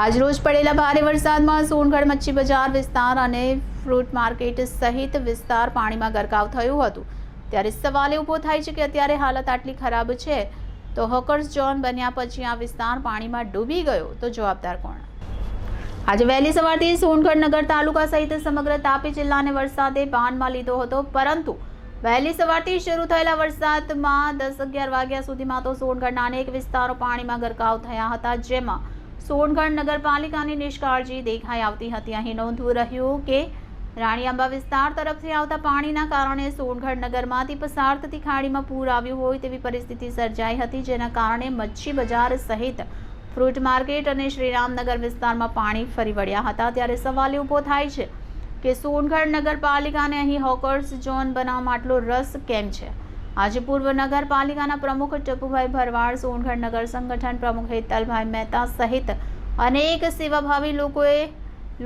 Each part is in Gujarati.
આજરોજ પડેલા ભારે વરસાદમાં સોનગઢ મચ્છી બજાર વિસ્તાર અને ફ્રૂટ માર્કેટ સહિત વિસ્તાર પાણીમાં ગરકાવ થયું હતું. ત્યારે સવાલ ઊભો થાય છે કે અત્યારે હાલત આટલી ખરાબ છે. તો હોકર્સ ઝોન બન્યા પછી આ વિસ્તાર પાણીમાં ડૂબી ગયો. તો જવાબદાર કોણ? આજે વહેલી સવારથી સોનગઢ નગર તાલુકા સહિત સમગ્ર તાપી જિલ્લાને વરસાદે બાનમાં લીધો હતો. પરંતુ વહેલી સવારથી શરૂ થયેલા વરસાદમાં દસ અગિયાર વાગ્યા સુધીમાં તો સોનગઢના અનેક વિસ્તારો પાણીમાં ગરકાવ થયા હતા, જેમાં સોનગઢ નગરપાલિકાની નિષ્કાળજી દેખાઈ આવતી હતી. અહીં નોંધવું રહ્યું કે રાણીઆંબા વિસ્તાર તરફથી આવતા પાણીના કારણે સોનગઢ નગરમાંથી પસાર થતી ખાડીમાં પૂર આવ્યું હોય તેવી પરિસ્થિતિ સર્જાઈ હતી, જેના કારણે મચ્છી બજાર સહિત ફ્રૂટ માર્કેટ અને શ્રીરામનગર વિસ્તારમાં પાણી ફરી વળ્યા હતા. ત્યારે સવાલ ઊભો થાય છે કે સોનગઢ નગરપાલિકાને અહીં હોકર્સ ઝોન બનાવવામાં આટલો રસ કેમ છે? આજે પૂર્વ નગરપાલિકાના પ્રમુખ ટપુભાઈ ભરવાડ, સોનગઢ નગર સંગઠન પ્રમુખ હેતલભાઈ મહેતા સહિત અનેક સેવાભાવી લોકોએ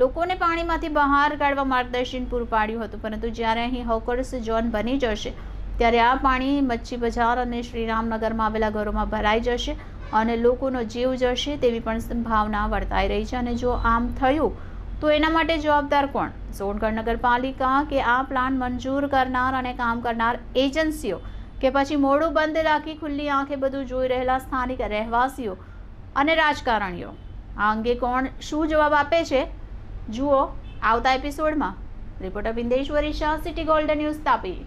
લોકોને પાણીમાંથી બહાર કાઢવા માર્ગદર્શન પૂરું પાડ્યું હતું. પરંતુ જ્યારે અહીં હોકર્સ ઝોન બની જશે, ત્યારે આ પાણી મચ્છી બજાર અને શ્રીરામનગરમાં આવેલા ઘરોમાં ભરાઈ જશે અને લોકોનો જીવ જશે તેવી પણ સંભાવના વર્તાઈ રહી છે. અને જો આમ થયું, તો એના માટે જવાબદાર કોણ? સોનગઢ નગરપાલિકા કે આ પ્લાન મંજૂર કરનાર અને કામ કરનાર એજન્સીઓ કે પછી મોડું બંધ રાખી ખુલ્લી આંખે બધું જોઈ રહેલા સ્થાનિક રહેવાસીઓ અને રાજકારણીઓ. આ અંગે કોણ શું જવાબ આપે છે? જુઓ આવતા એપિસોડમાં reporter Bindeshwari Shah city golden news Tapi.